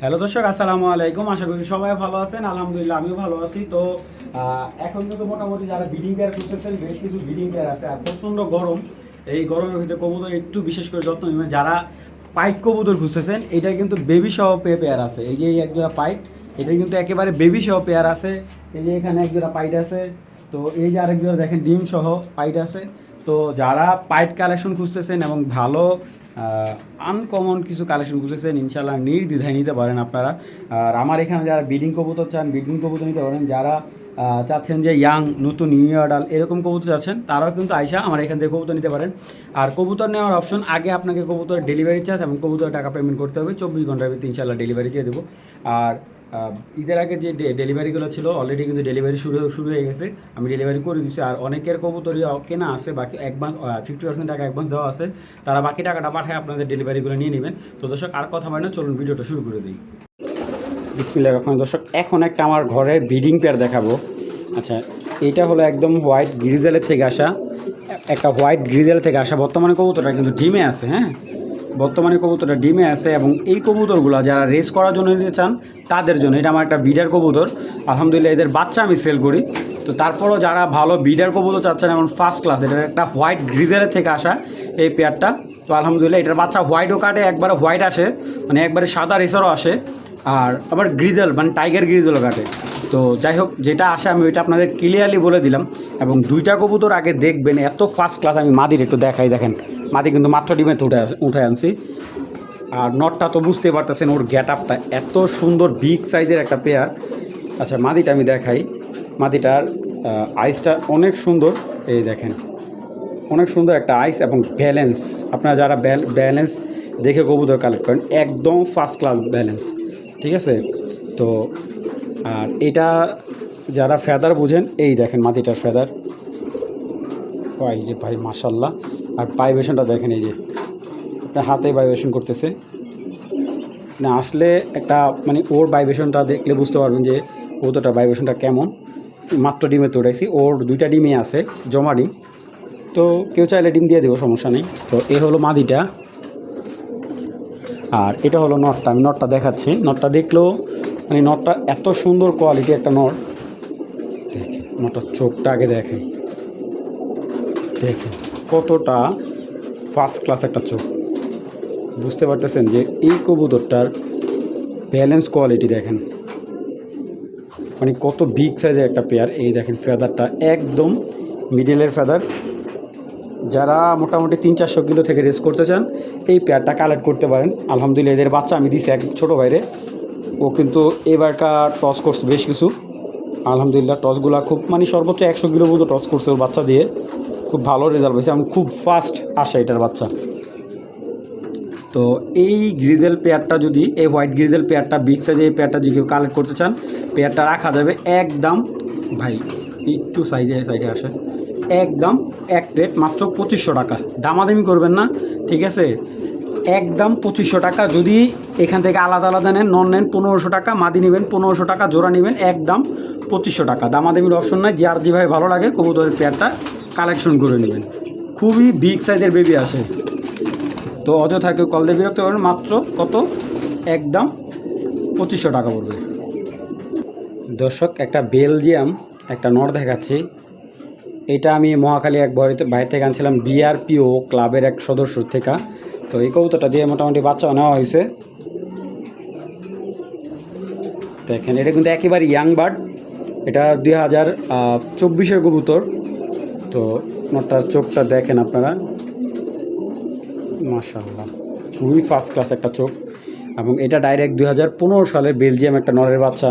Hello দর্শক, আসসালামু আলাইকুম। আশা করি সবাই ভালো আছেন। আলহামদুলিল্লাহ, আমিও ভালো আছি। তো এখন কিন্তু মোটামুটি যারা বিডিং পেয়ার খুঁজতেছেন, বেশ কিছু বিডিং পেয়ার আছে। আর প্রচণ্ড গরম। এই গরমের ভিতরে কবুতর একটু বিশেষ করে যত্ন নেবেন। যারা পাইট কবুতর খুঁজতেছেন, এটা কিন্তু বেবি সহ পেয়ার আছে। এই যে একজোড়া পাইট এটা কিন্তু একেবারে বেবি সহ পেয়ার আছে। এই যে এখানে একজোড়া পাইট আছে। তো, এই যে আরেকজোড়া দেখেন ডিম সহ পাইট আছে। তো, যারা পাইট কালেকশন খুঁজতেছেন এবং ভালো আনকমন কিছু কালেকশন বুঝেছেন ইনশাল্লাহ নির্দ্বিধায় নিতে পারেন আপনারা। আর আমার এখানে যারা বিডিং কবুতর চান বিডিং কবুতর নিতে পারেন, যারা চাচ্ছেন যে ইয়াং নতুন নিউ অর্ডাল এরকম কবুতর চাচ্ছেন, তারাও কিন্তু আইসা আমার এখান থেকে কবুতর নিতে পারেন। আর কবুতর নেওয়ার অপশন আগে আপনাকে কবুতর ডেলিভারি চার্জ এবং কবুতর টাকা পেমেন্ট করতে হবে। চব্বিশ ঘণ্টার ভিতরে ইনশাল্লাহ ডেলিভারি দিয়ে দেবো। আর ঈদের আগে যে ডেলিভারিগুলো ছিল অলরেডি কিন্তু ডেলিভারি শুরু শুরু হয়ে গেছে। আমি ডেলিভারি করে দিচ্ছি আর অনেকের কবুতরই কেনা আছে, বাকি অ্যাডভান্স ফিফটি পার্সেন্ট টাকা অ্যাডভান্স দেওয়া আছে। তারা বাকি টাকাটা পাঠায়, আপনাদের ডেলিভারিগুলো নিয়ে নেবেন। তো দর্শক, আর কথা হয় না, চলুন ভিডিওটা শুরু করে দিই। বিসমিল্লা রহমান দর্শক, এখন একটা আমার ঘরের ব্রিডিং পেয়ার দেখাবো। আচ্ছা এটা হলো একদম হোয়াইট গ্রিজেলের থেকে আসা। একটা হোয়াইট গ্রিজেল থেকে আসা। বর্তমানে কবুতরটা কিন্তু ডিমে আছে হ্যাঁ? বর্তমানে কবুতরটা ডিমে আছে এবং এই কবুতরগুলো যারা রেস করার জন্য নিতে চান, তাদের জন্য এটা আমার একটা বিডার কবুতর। আলহামদুলিল্লাহ এদের বাচ্চা আমি সেল করি। তো তারপরও যারা ভালো বিডার কবুতর চাচ্ছেন এমন ফার্স্ট ক্লাস এটা একটা হোয়াইট গ্রিজেলের থেকে আসা এই পেয়ারটা তো আলহামদুলিল্লাহ এটার বাচ্চা হোয়াইটও কাটে, একবারে হোয়াইট আসে মানে একবারে সাদা রেসারও আসে। আর আবার গ্রিজল মানে টাইগার গ্রিজেলও কাটে। তো যাই হোক যেটা আসে, আমি ওইটা আপনাদের ক্লিয়ারলি বলে দিলাম। এবং দুইটা কবুতর আগে দেখবেন, এত ফার্স্ট ক্লাস আমি মাদির একটু দেখাই, দেখেন। মাদি কিন্তু মাত্র ডিমে উঠে আস- উঠে আনছি। আর নটটা তো বুঝতে পারতেছেন, ওর গ্যাট আপটা এত সুন্দর বিগ সাইজের একটা পেয়ার আচ্ছা মাদিটা আমি দেখাই। মাদিটার আইসটা অনেক সুন্দর। এই দেখেন, অনেক সুন্দর একটা আইস এবং ব্যালেন্স আপনারা যারা ব্যালেন্স দেখে কবুতর কালেক্ট করেন, একদম ফার্স্ট ক্লাস ব্যালেন্স ঠিক আছে? তো, আর এটা যারা ফেদার বুঝেন, এই দেখেন মাটিটার ফেদার ভাই যে ভাই মাসাল্লাহ আর পাইবেশনটা দেখেন এই যে হাতে ভাইব্রেশন করতেছে। না, আসলে একটা মানে ওর ভাইব্রেশনটা দেখলে বুঝতে পারবেন যে কৌতোটা ভাইব্রেশনটা কেমন। মাত্র ডিমে তোড়াইছি, ওর দুইটা ডিমই আছে, জমা ডিম। তো কেউ চাইলে ডিম দিয়ে দেবো, সমস্যা নেই। তো এ হলো মাদিটা। আর এটা হলো নটটা, আমি নটটা দেখাচ্ছি। নটটা দেখলেও মানে নটটা এত সুন্দর কোয়ালিটি একটা নট। দেখে নটটার চোখটা আগে দেখে দেখে কতটা ফার্স্ট ক্লাস একটা চোখ। বুঝতে পারতেছেন যে এই কবুতরটার ব্যালেন্স কোয়ালিটি দেখেন। মানে কত বিগ সাইজের একটা পেয়ার এই দেখেন ফেদারটা একদম মিডিলের ফেদার যারা মোটামুটি তিন, চারশো কিলো থেকে রেস করতে চান, এই পেয়ারটা কালেক্ট করতে পারেন। আলহামদুলিল্লাহ, এদের বাচ্চা আমি দিছি এক ছোটো বাইরে ও কিন্তু এবারকার টস করছে বেশ কিছু। আলহামদুলিল্লাহ টসগুলা খুব মানে সর্বোচ্চ একশো কিলো পর্যন্ত টস করছে ওর বাচ্চা দিয়ে। খুব ভালো রেজাল্ট হয়েছে এবং খুব ফাস্ট আসে এটার বাচ্চা। তো এই গ্রিজেল পেয়ারটা যদি, এই হোয়াইট গ্রিজেল পেয়ারটা বিগ সাইজে এই পেয়ারটা যদি কেউ কালেক্ট করতে চান পেয়ারটা রাখা যাবে একদম, ভাই, একটু সাইজে সাইডে আসে। একদম এক রেট মাত্র পঁচিশশো টাকা। দামাদামি করবেন না, ঠিক আছে? একদম পঁচিশশো টাকা। যদি এখান থেকে আলাদা আলাদা নেন নন নেন, পনেরোশো টাকা, মাদি নেবেন, পনেরোশো টাকা, জোড়া নেবেন, একদম পঁচিশশো টাকা। দামাদামির অপশন নাই, যার যেভাবে ভালো লাগে কবুতরের পেয়ারটা কালেকশন করে নেবেন। খুবই বিগ সাইজের বেবি আসে। তো অযথা কেউ কল দিয়ে বিরক্ত করবেন মাত্র কত? একদম পঁচিশশো টাকা পড়বে। দর্শক, একটা বেলজিয়াম একটা নর দেখাচ্ছি। এটা আমি মহাখালী এক বাড়িতে বাইরে থেকে আনছিলাম বিআরপিও ক্লাবের এক সদস্য থেকে। তো এই কবুতরটা দিয়ে মোটামুটি বাচ্চা নেওয়া হয়েছে। দেখেন, এটা কিন্তু একেবারে ইয়াং বার্ড এটা দুই হাজার চব্বিশের কবুতর। তো নটার চোখটা দেখেন আপনারা। মাশাআল্লাহ, খুবই ফার্স্ট ক্লাস একটা চোখ। এবং এটা ডাইরেক্ট দুই হাজার পনেরো সালের বেলজিয়াম একটা নরের বাচ্চা।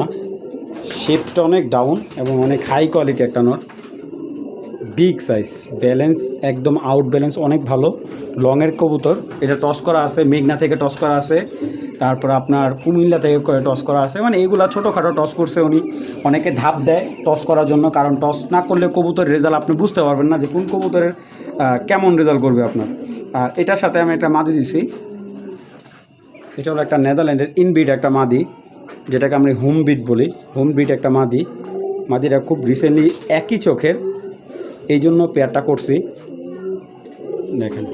শেপটা অনেক ডাউন এবং অনেক হাই কোয়ালিটি একটা নর। বিগ সাইজ ব্যালেন্স একদম আউট ব্যালেন্স অনেক ভালো। লংয়ের কবুতর, এটা টস করা আছে, মেঘনা থেকে টস করা আছে। তারপর আপনার কুমিল্লা থেকে টস করা আছে। মানে এইগুলা ছোটোখাটো টস করছে উনি। অনেকে ধাপ দেয় টস করার জন্য, কারণ টস না করলে কবুতরের রেজাল্ট আপনি বুঝতে পারবেন না যে কোন কবুতরের কেমন রেজাল্ট করবে আপনার। আর এটার সাথে আমি একটা মাদি দিছি। এটা হলো একটা নেদারল্যান্ডের ইনবিট একটা মাদি, যেটাকে আমরা হোম বিট বলি। হোম বিট একটা মাদি। মাদিটা খুব রিসেন্টলি একই চোখের। এই জন্য পেয়ারটা করছি। দেখেন।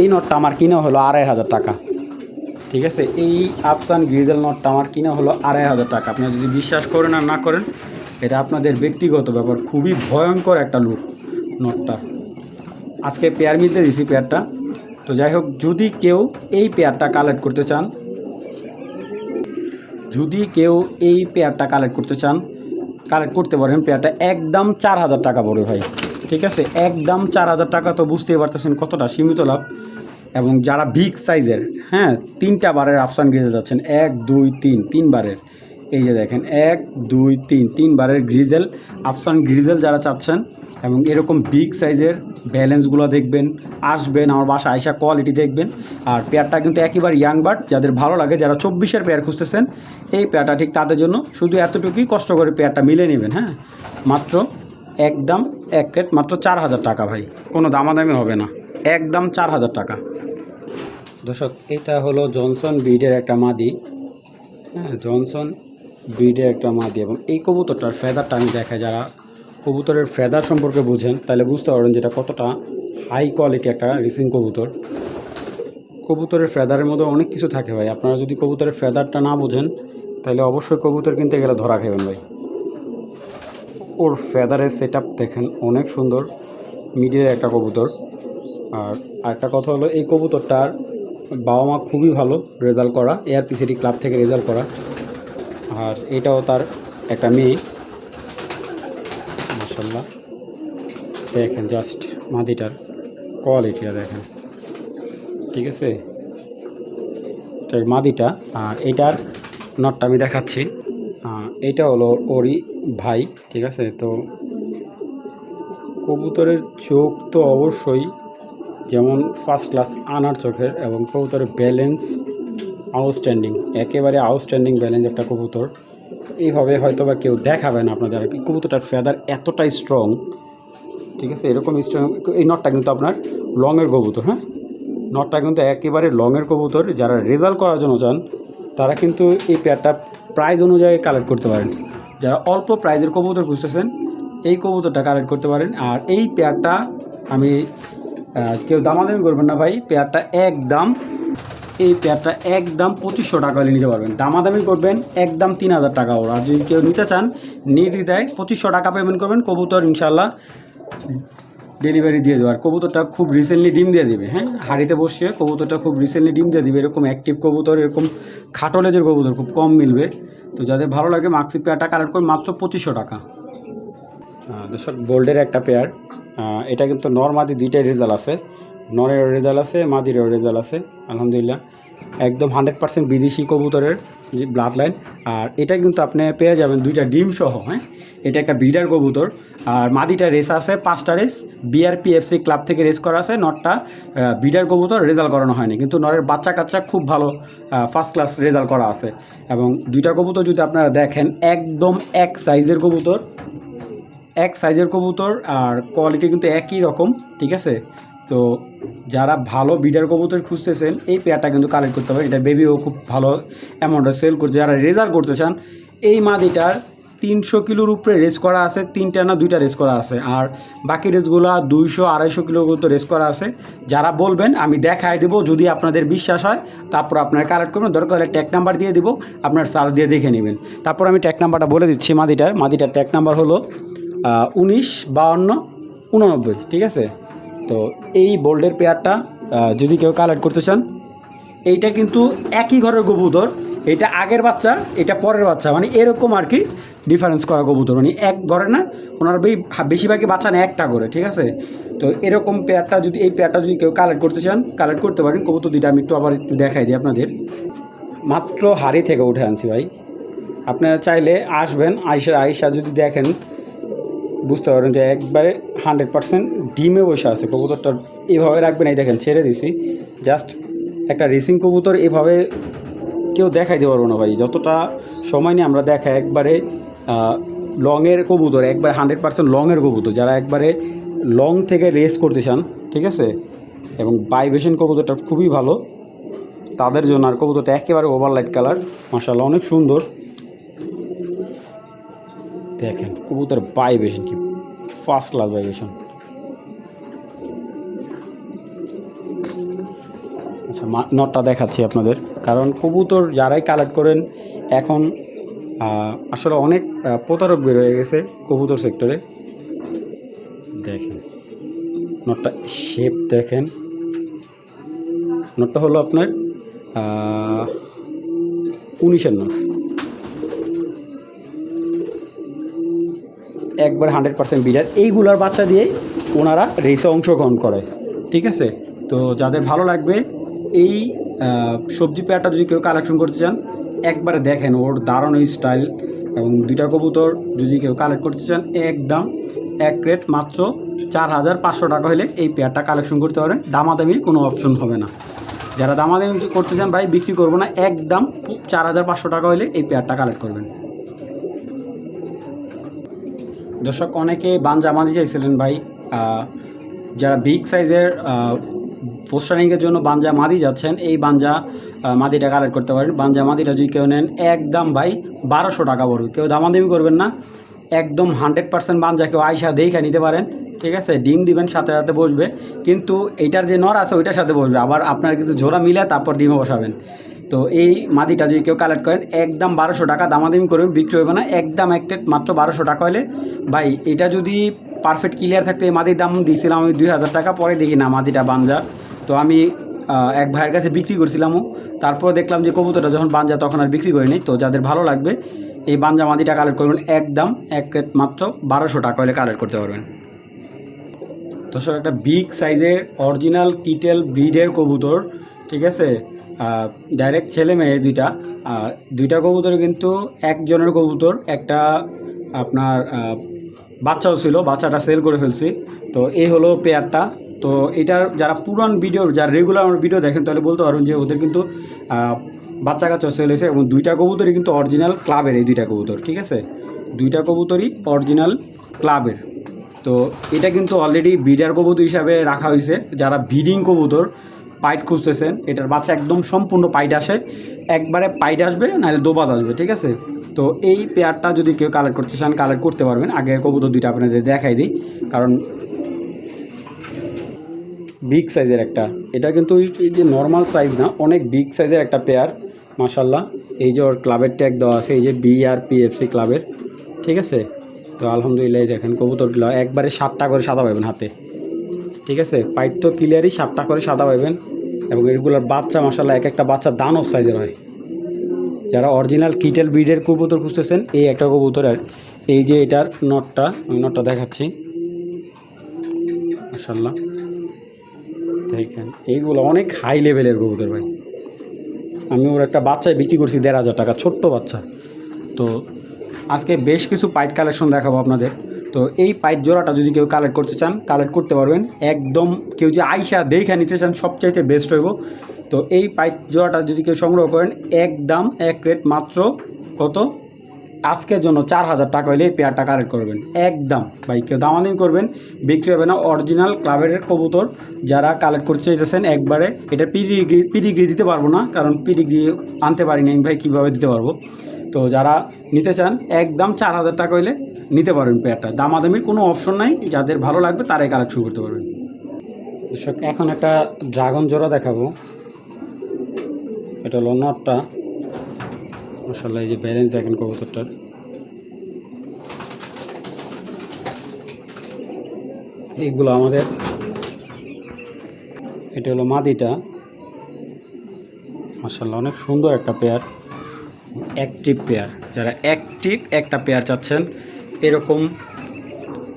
এই নটটা আমার কিনা হলো আড়াই হাজার টাকা। ঠিক আছে? এই আফসান গ্রিজেল নটটা আমার কিনা হলো আড়াই হাজার টাকা। আপনারা যদি বিশ্বাস করেন আর না করেন, এটা আপনাদের ব্যক্তিগত ব্যাপার। খুবই ভয়ঙ্কর একটা লুক নটটা আজকে পেয়ার মিলতে দিছি পেয়ারটা তো যাই হোক, যদি কেউ এই পেয়ারটা কালেক্ট করতে চান, যদি কেউ এই পেয়ারটা কালেক্ট করতে চান কালেক্ট করতে পারেন পেয়ারটা। একদম চার হাজার টাকা পড়ে ভাই। ঠিক আছে? একদম চার হাজার টাকা তো বুঝতেই পারতেছেন কতটা সীমিত লাভ। এবং যারা বিগ সাইজের হ্যাঁ তিনটা বারের আফসান গ্রিজে যাচ্ছেন, এক, দুই, তিন তিন বারের। এই যে দেখেন, এক, দুই, তিন তিন বারের গ্রিজেল আফসান গ্রিজেল যারা চাচ্ছেন এবং এরকম বিগ সাইজের ব্যালেন্সগুলো দেখবেন, আসবেন, আমার বাসা আইসা কোয়ালিটি দেখবেন। আর পেয়ারটা কিন্তু একেবারে ইয়াং বার্ড যাদের ভালো লাগে, যারা চব্বিশের পেয়ার খুঁজতেছেন, এই পেয়ারটা ঠিক তাদের জন্য শুধু এতটুকুই কষ্ট করে পেয়ারটা মিলে নেবেন হ্যাঁ? মাত্র একদম এক প্লেট মাত্র চার হাজার টাকা ভাই। কোনো দামাদামি হবে না। একদম চার হাজার টাকা। দর্শক, এটা হলো জনসন ব্রিডের একটা মাদি। হ্যাঁ জনসন ব্রিডের একটা মাদি এবং এই কবুতরটার ফেদারটা আমি দেখাই, যারা কবুতরের ফেদার সম্পর্কে বুঝেন, তাহলে বুঝতে পারবেন যেটা কতটা হাই কোয়ালিটি একটা রিসিং কবুতর। কবুতরের ফেদারের মধ্যে অনেক কিছু থাকে ভাই। আপনারা যদি কবুতরের ফেদারটা না বোঝেন, তাহলে অবশ্যই কবুতর কিনতে গেলে ধরা খাবেন ভাই। ওর ফেদারের সেট দেখেন, অনেক সুন্দর মিডিয়ার একটা কবুতর। আর আরেকটা কথা হলো, এই কবুতরটার বাবা মা খুবই ভালো রেজাল্ট করা এআরপিসিডি ক্লাব থেকে রেজাল্ট করা। আর এটাও তার একটা মেয়ে মাসাল্লাহ দেখেন জাস্ট মাদিটার কোয়ালিটিটা দেখেন। ঠিক আছে? মাদিটা, আর এটার নটটা আমি দেখাচ্ছি। এটা হলো ওরই ভাই, ঠিক আছে? তো কবুতরের চোখ তো অবশ্যই যেমন ফার্স্ট ক্লাস আনার চোখের এবং কবুতরের ব্যালেন্স আউটস্ট্যান্ডিং একেবারে আউটস্ট্যান্ডিং ব্যালেন্স একটা কবুতর। এইভাবে হয়তো বা কেউ দেখাবে না আপনাদের। কবুতরটার ফেদার এতটাই স্ট্রং ঠিক আছে? এরকম স্ট্রং এই নটটা কিন্তু আপনার লংয়ের কবুতর হ্যাঁ? নটটা কিন্তু একেবারে লংয়ের কবুতর। যারা রেজাল্ট করার জন্য চান, তারা কিন্তু এই পেয়ারটা প্রাইজ অনুযায়ী কালেক্ট করতে পারেন। যারা অল্প প্রাইজের কবুতর খুঁজতেছেন, এই কবুতরটা কালেক্ট করতে পারেন। আর এই পেয়ারটা আমি কেউ দামাদামি করবেন না ভাই, পেয়ারটা একদম, এই পেয়ারটা একদম পঁচিশশো টাকা হলে নিতে পারবেন। দামাদামি করবেন, একদম তিন হাজার টাকা ওর। আর যদি কেউ নিতে চান, নিয়ে দেয়, পঁচিশশো টাকা পেমেন্ট করবেন। কবুতর ইনশাল্লাহ ডেলিভারি দিয়ে দেবো। আর কবুতরটা খুব রিসেন্টলি ডিম দিয়ে দেবে হ্যাঁ? হাড়িতে বসিয়ে কবুতরটা খুব রিসেন্টলি ডিম দিয়ে দেবে। এরকম অ্যাক্টিভ কবুতর, এরকম খাটলেজের কবুতর খুব কম মিলবে। তো যাদের ভালো লাগে মাক্সি পেয়ারটা কালেক্ট করে মাত্র পঁচিশশো টাকা। দর্শক গোল্ডের একটা পেয়ার এটা কিন্তু নর মাদি দুইটাই রেজাল্ট আছে। নরের রেজাল্ট আছে, মাদিরও রেজাল্ট আছে, আলহামদুলিল্লাহ। একদম হান্ড্রেড পার্সেন্ট বিদেশি কবুতরের যে ব্লাড লাইন আর এটা কিন্তু আপনি পেয়ে যাবেন দুইটা ডিম সহ হ্যাঁ? এটা একটা বিডার কবুতর। আর মাদিটা রেস আছে, পাঁচটা রেস বিআরপিএফসি ক্লাব থেকে রেস করা আছে। নটটা বিডার কবুতর রেজাল্ট করানো হয়নি। কিন্তু নরের বাচ্চা কাচ্চা খুব ভালো ফার্স্ট ক্লাস রেজাল্ট করা আছে। এবং দুইটা কবুতর যদি আপনারা দেখেন, একদম এক সাইজের কবুতর। এক সাইজের কবুতর, আর কোয়ালিটি কিন্তু একই রকম, ঠিক আছে? তো যারা ভালো বিডার কবুতর খুঁজতেছেন, এই পেয়ারটা কিন্তু কালেক্ট করতে হবে। এটা বেবিও খুব ভালো অ্যামাউন্টে সেল করছে। যারা রেজাল্ট করতে চান, এই মাদিটার তিনশো কিলোর উপরে রেস করা আছে, তিনটা না দুইটা রেস করা আছে। আর বাকি রেসগুলো দুইশো, আড়াইশো কিলোর মতো রেস করা আছে। যারা বলবেন, আমি দেখাই দেবো, যদি আপনাদের বিশ্বাস হয়, তারপর আপনারা কালেক্ট করবেন, দরকার হলে ট্যাগ নাম্বার দিয়ে দিব, আপনার চার্জ দিয়ে দেখে নেবেন। তারপর আমি ট্যাগ নাম্বারটা বলে দিচ্ছি মাদিটার। মাদিটার ট্যাগ নাম্বার হলো উনিশ, বাউন্ন, উননব্বই, ঠিক আছে? তো এই বোল্ডের পেয়ারটা যদি কেউ কালেক্ট করতে চান, এইটা কিন্তু একই ঘরের কবুতর এটা আগের বাচ্চা, এটা পরের বাচ্চা মানে এরকম আর কি। ডিফারেন্স করা কবুতর। মানে এক ঘরে না, ওনারা বেশি বেশিরভাগই বাচ্চা না একটা করে ঠিক আছে? তো এরকম পেয়ারটা যদি, এই পেয়ারটা যদি কেউ কালেক্ট করতে চান কালেক্ট করতে পারেন। কবুতর দুইটা আমি একটু আবার একটু দেখাই দিই আপনাদের। মাত্র হাড়ি থেকে উঠে আনছি ভাই। আপনারা চাইলে আসবেন, আইসা আইসা যদি দেখেন, বুঝতে পারেন যে একবারে হান্ড্রেড পার্সেন্ট ডিমে বসে আছে কবুতরটা। এভাবে রাখবেন, এই দেখেন, ছেড়ে দিছি। জাস্ট একটা রেসিং কবুতর এভাবে কেউ দেখাই দিতে পারব না ভাই। যতটা সময় নিয়ে আমরা দেখাই, একবারে লংয়ের কবুতর, একবারে হান্ড্রেড পার্সেন্ট লংয়ের কবুতর, যারা একবারে লং থেকে রেস করতে চান, ঠিক আছে? এবং বাইবেশন কবুতরটা খুবই ভালো, তাদের জন্য আর কবুতরটা একেবারে ওভারলাইট কালার মাসাল্লাহ অনেক সুন্দর। দেখেন কবুতর ভাইব্রেশন কি ফার্স্ট ক্লাস ভাইব্রেশন। মা- নটটা দেখাচ্ছি আপনাদের, কারণ কবুতর যারাই কালেক্ট করেন, এখন আসলে অনেক প্রতারক বের হয়ে গেছে কবুতর সেক্টরে দেখেন। নটটা শেপ দেখেন। নটটা হলো আপনার উনিশের নট একবার হান্ড্রেড পার্সেন্ট বিডার এইগুলার বাচ্চা দিয়ে ওনারা রেসে অংশগ্রহণ করে ঠিক আছে? তো যাদের ভালো লাগবে এই সবজি পেয়ারটা যদি কেউ কালেকশন করতে চান একবারে দেখেন ওর দারুণ স্টাইল এবং দুইটা কবুতর যদি কেউ কালেক্ট করতে চান, একদম এক রেট মাত্র চার হাজার পাঁচশো টাকা হলে এই পেয়ারটা কালেকশন করতে পারেন। দামাদামির কোনো অপশন হবে না। যারা দামাদামি করতে চান ভাই, বিক্রি করব না, একদম চার হাজার পাঁচশো টাকা হলে এই পেয়ারটা কালেক্ট করবেন। দর্শক, অনেকে বান জামাজি চাইছিলেন ভাই। যারা বিগ সাইজের পোস্টারিংয়ের জন্য বাঞ্জা মাদি যাচ্ছেন, এই বাঞ্জা মাদিটা কালেক্ট করতে পারেন। বাঞ্জা মাদিটা যদি কেউ নেন, একদম ভাই বারোশো টাকা পড়বে। কেউ দামাদামি করবেন না। একদম হান্ড্রেড পার্সেন্ট বাঞ্জা কেউ আইসা দেখে নিতে পারেন। ঠিক আছে? ডিম দিবেন, সাথে সাথে বসবে। কিন্তু এইটার যে নর আছে, ওইটার সাথে বসবে। আবার আপনার কিন্তু জোড়া মিলে তারপর ডিমে বসাবেন। তো এই মাদিটা যদি কেউ কালেক্ট করেন, একদম বারোশো টাকা দামাদামি করবেন, বিক্রি হবে না। একদম একটা মাত্র বারোশো টাকা হলে। ভাই, এটা যদি পারফেক্ট ক্লিয়ার থাকতো এই মাদির দাম দিয়েছিলাম আমি দুই হাজার টাকা, পরে দেখি না মাদিটা বাঞ্জা। তো আমি এক ভাইয়ের কাছে বিক্রি করছিলামও। তারপর দেখলাম যে কবুতরটা যখন বাঞ্জা তখন আর বিক্রি করিনি। তো যাদের ভালো লাগবে, এই বাঞ্জা মাদিটা কালেক্ট করবেন একদম এক মাত্র বারোশো টাকা হলে কালেক্ট করতে পারবেন। দর্শক, একটা বিগ সাইজের অরিজিনাল কিটেল ব্রিডের কবুতর, ঠিক আছে? ডাইরেক্ট ছেলে মেয়ে দুইটা। আর দুইটা কবুতর কিন্তু একজনের কবুতর, একটা আপনার বাচ্চাও ছিল, বাচ্চাটা সেল করে ফেলছি। তো এই হলো পেয়ারটা তো এটার যারা পুরান ভিডিও যারা রেগুলার আমার ভিডিও দেখেন, তাহলে বলতে পারবেন যে ওদের কিন্তু বাচ্চা কাচ্চা সেল হয়েছে এবং দুইটা কবুতরই কিন্তু অরিজিনাল ক্লাবের এই দুইটা কবুতর, ঠিক আছে? দুইটা কবুতরই অরিজিনাল ক্লাবের তো এটা কিন্তু অলরেডি বিডার কবুতর হিসাবে রাখা হয়েছে। যারা বিডিং কবুতর, পাইট খুঁজতেছেন, এটার বাচ্চা একদম সম্পূর্ণ পাইট আসে। একবারে পাইট আসবে, নাহলে দোবাদ আসবে, ঠিক আছে? তো এই পেয়ারটা যদি কেউ কালেক্ট করতে চান কালেক্ট করতে পারবেন। আগে কবুতর দুইটা আপনাদের দেখাই দিই। কারণ বিগ সাইজের একটা। এটা কিন্তু এই যে নর্মাল সাইজ না, অনেক বিগ সাইজের একটা পেয়ার মাশাল্লাহ এই যে ওর ক্লাবের ট্যাগ দেওয়া আছে, এই যে বি আর পিএফসি ক্লাবের ঠিক আছে? তো আলহামদুলিল্লাহ দেখেন কবুতরগুলো, একবারে সাতটা করে সাদা পাবেন হাতে। ঠিক আছে? পাইপ তো ক্লিয়ারই সাতটা করে সাদা পাবেন। এবং এগুলোর বাচ্চা মাসাল্লাহ এক একটা বাচ্চা দানব সাইজের হয়। যারা অরিজিনাল কিটেল ব্রিডের কবুতর খুঁজতেছেন, এই একটা কবুতর আর এই যে এটার নটটা আমি নটটা দেখাচ্ছি। মাসাল্লাহ দেখেন, এইগুলো অনেক হাই লেভেলের কবুতর ভাই। আমি ওর একটা বাচ্চায় বিক্রি করছি দেড় হাজার টাকা, ছোট্ট বাচ্চা। তো আজকে বেশ কিছু পাইট কালেকশন দেখাবো আপনাদের। তো এই পাইট জোড়াটা যদি কেউ কালেক্ট করতে চান কালেক্ট করতে পারবেন। একদম কেউ যে আইসা দেখে নিতে চান, সবচাইতে বেস্ট হইব। তো এই পাইট জোড়াটা যদি কেউ সংগ্রহ করেন, একদম এক রেট মাত্র কত? আজকের জন্য চার হাজার টাকা হলে পেয়ারটা কালেক্ট করবেন। একদম। ভাই, কেউ দামাদামি করবেন, বিক্রি হবে না। অরিজিনাল ক্লাবের কবুতর যারা কালেক্ট করতে চাইতেছেন, একবারে এটা পিডিগ্রি পিডিগ্রি দিতে পারব না, কারণ পিডিগ্রি আনতে পারিনি ভাই, কীভাবে দিতে পারব? তো যারা নিতে চান, একদম চার হাজার টাকা হলে নিতে পারবেন পেয়ারটা দামাদামির কোনো অপশন নাই, যাদের ভালো লাগবে তারাই কালেক্ট শুরু করতে পারবেন। দর্শক, এখন একটা ড্রাগন জোড়া দেখাবো। এটা হলো নটটা। মশাল্লাহ এই যে ব্যালেন্স দেখেন কবুতরটার। এইগুলো আমাদের, এটা হলো মাদিটা। মাসাল্লাহ অনেক সুন্দর একটা পেয়ার, অ্যাক্টিভ পেয়ার। যারা অ্যাক্টিভ একটা পেয়ার চাচ্ছেন, এরকম।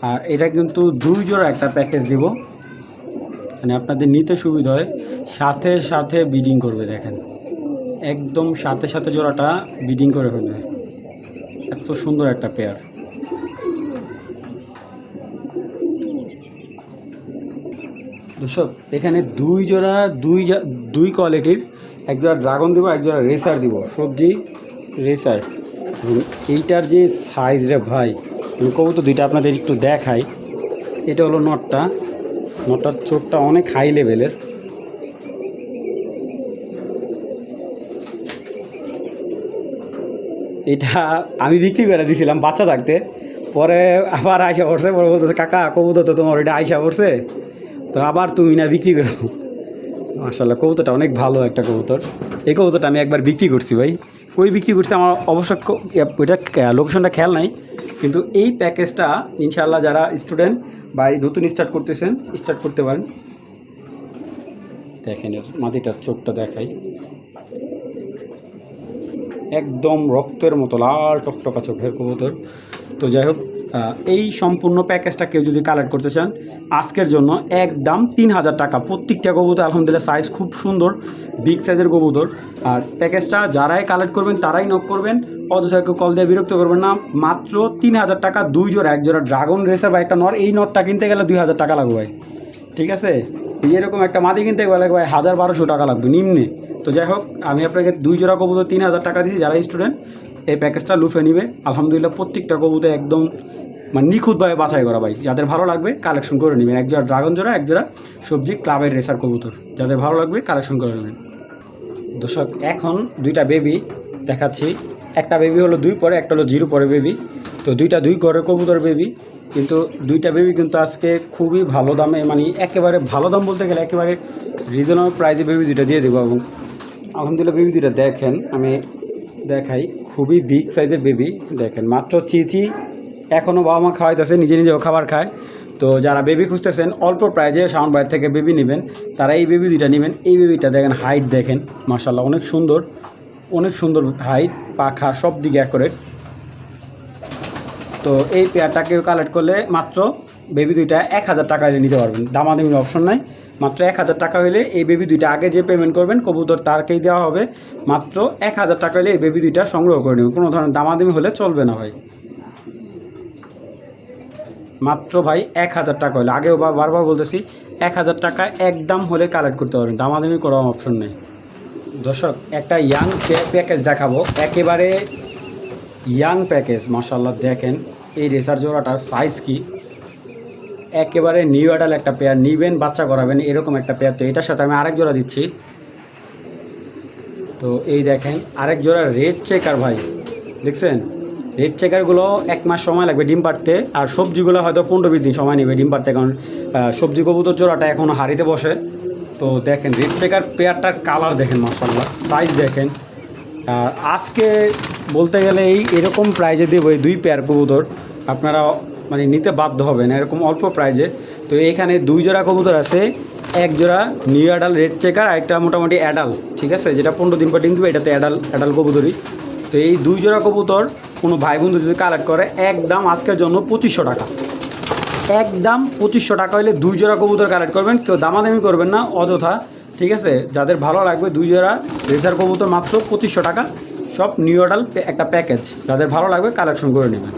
আর এটা কিন্তু দুই জোড়া একটা প্যাকেজ দিব। মানে আপনাদের নিতে সুবিধা হয়, সাথে সাথে বিডিং করবে, দেখেন। একদম সাথে সাথে জোড়াটা বিডিং করে ফেলবে। এত সুন্দর একটা পেয়ার দর্শক, এখানে দুই জোড়া, দুই দুই কোয়ালিটির এক জোড়া ড্রাগন দিব এক জোড়া রেসার দিব। সবজি রেসার এইটার যে সাইজ রে ভাই, আমি কবুতর দুইটা আপনাদের একটু দেখাই। এটা হলো নটটা নটটার চোখটা অনেক হাই লেভেলের এটা আমি বিক্রি করে দিয়েছিলাম বাচ্চা থাকতে। পরে আবার আয়সা পড়ছে, পরে বলতেছে, কাকা, কবুতর তো তোমার এটা আয়সা পড়ছে। তো আবার তুমি না বিক্রি করো। মাশাল্লাহ কবুতরটা অনেক ভালো একটা কবুতর। এই কবুতরটা আমি একবার বিক্রি করছি ভাই। কই বিক্রি করছি আমার অবশ্য ওইটা লোকেশনটা খেয়াল নাই। কিন্তু এই প্যাকেজটা ইনশাল্লাহ যারা স্টুডেন্ট বা নতুন স্টার্ট করতেছেন স্টার্ট করতে পারেন। দেখেন মাটিটার চোখটা দেখাই। একদম রক্তের মতো, লাল টকটকা চোখের কবুতর। তো যাই হোক এই সম্পূর্ণ প্যাকেজটা কেউ যদি কালেক্ট করতে চান, আজকের জন্য একদম তিন হাজার টাকা। প্রত্যেকটা কবুতর, আলহামদুলিল্লাহ সাইজ খুব সুন্দর বিগ সাইজের কবুতর। আর প্যাকেজটা যারাই কালেক্ট করবেন, তারাই নক করবেন। অযথা কেউ কল দিয়ে বিরক্ত করবেন না। মাত্র তিন হাজার টাকা, দুই জোড়া, এক জোড়া ড্রাগন রেসার বা একটা নর, এই নটটা কিনতে গেলে দুই হাজার টাকা লাগবে ভাই। ঠিক আছে? এরকম একটা মাটি কিনতে গেলে ভাই, হাজার বারোশো টাকা লাগবে, নিম্নে। তো যাই হোক, আমি আপনাকে দুই জোড়া কবুতর, তিন হাজার টাকা দিয়েছি যারা স্টুডেন্ট এই প্যাকেজটা লুফে নিবে। আলহামদুলিল্লাহ প্রত্যেকটা কবুতর একদম মানে নিখুঁতভাবে বাছাই করা ভাই। যাদের ভালো লাগবে কালেকশন করে নেবেন। এক জোড়া ড্রাগন জোড়া, এক জোড়া সবজি ক্লাবের রেসার কবুতর। যাদের ভালো লাগবে কালেকশন করে নেবেন। দর্শক, এখন দুইটা বেবি দেখাচ্ছি। একটা বেবি হলো দুই পরে, একটা হলো জিরো পরে বেবি তো দুইটা দুই ঘরের কবুতর বেবি কিন্তু দুইটা বেবি কিন্তু আজকে খুবই ভালো দামে মানে একেবারে ভালো দাম বলতে গেলে একেবারে রিজনেবল প্রাইজে বেবি দুইটা দিয়ে দেবো এবং আলহামদুলিল্লাহ বেবি দুইটা দেখেন, আমি দেখাই। খুবই বিগ সাইজের বেবি দেখেন। মাত্র চিচি এখনও বাবা মা খাওয়াইতেছে, নিজে নিজেও খাবার খায়। তো যারা বেবি খুঁজতেছেন, অল্প প্রাইজে সাউন্ড বাইর থেকে বেবি নেবেন। তারা এই বেবি দুইটা নেবেন। এই বেবিটা দেখেন হাইট দেখেন মার্শাল্লাহ অনেক সুন্দর। অনেক সুন্দর হাইট পাখা সব দিকে অ্যাকোরেট তো এই পেয়ারটাকে কালেক্ট করলে মাত্র বেবি দুইটা এক হাজার টাকা নিতে পারবেন। দামাদামির অপশন নাই। মাত্র এক হাজার টাকা হলে এই বেবি দুইটা আগে যে পেমেন্ট করবেন কবুতর তারকেই দেওয়া হবে। মাত্র এক হাজার টাকা হলে এই বেবি দুইটা সংগ্রহ করে নেবেন কোনো ধরনের দামাদামি হলে চলবে না ভাই। মাত্র ভাই এক হাজার টাকা হলে আগেও বা বারবার বলতেছি, এক হাজার টাকা একদম হলে কালেক্ট করতে পারবেন। দামাদামি করার অপশন নেই। দর্শক, একটা ইয়াং প্যাকেজ দেখাবো। একেবারে ইয়াং প্যাকেজ মাশাল্লাহ দেখেন, এই রেসার জোড়াটার সাইজ কি? একেবারে নিউ অ্যাডাল একটা পেয়ার নিবেন, বাচ্চা করাবেন, এরকম একটা পেয়ার তো এটার সাথে আমি আরেক জোড়া দিচ্ছি। তো এই দেখেন, আরেক জোড়া রেড চেকার ভাই। দেখছেন? রেড চেকারগুলো এক মাস সময় লাগবে ডিম পাড়তে, আর সবজিগুলো হয়তো পনেরো বিশ দিন সময় নেবে ডিম পাড়তে, কারণ সবজি কবুতর জোড়াটা এখনও হারিতে বসে। তো দেখেন রেড চেকার পেয়ারটার কালার দেখেন মাসাল্লাহ সাইজ দেখেন। আজকে বলতে গেলে এই এরকম প্রাইজে দেবো এই দুই পেয়ার কবুতর। আপনারা মানে নিতে বাধ্য হবেন এরকম অল্প প্রাইজে তো এখানে দুই জোড়া কবুতর আছে, এক জোড়া নিউ অ্যাডাল রেড চেকার আর একটা মোটামুটি অ্যাডাল ঠিক আছে? যেটা পনেরো দিন পর ডিম দেবে, এটাতে অ্যাডাল অ্যাডাল কবুতরই। তো এই দুই জোড়া কবুতর, কোনো ভাই বন্ধু যদি কালেক্ট করে, একদম আজকের জন্য পঁচিশশো টাকা। একদম পঁচিশশো টাকা হলে দুই জোড়া কবুতর কালেক্ট করবেন, কেউ দামাদামি করবেন না, অযথা, ঠিক আছে? যাদের ভালো লাগবে, দুই জোড়া রেজার কবুতর মাত্র পঁচিশশো টাকা, সব নিউ অর্ডাল একটা প্যাকেজ যাদের ভালো লাগবে কালেকশন করে নেবেন।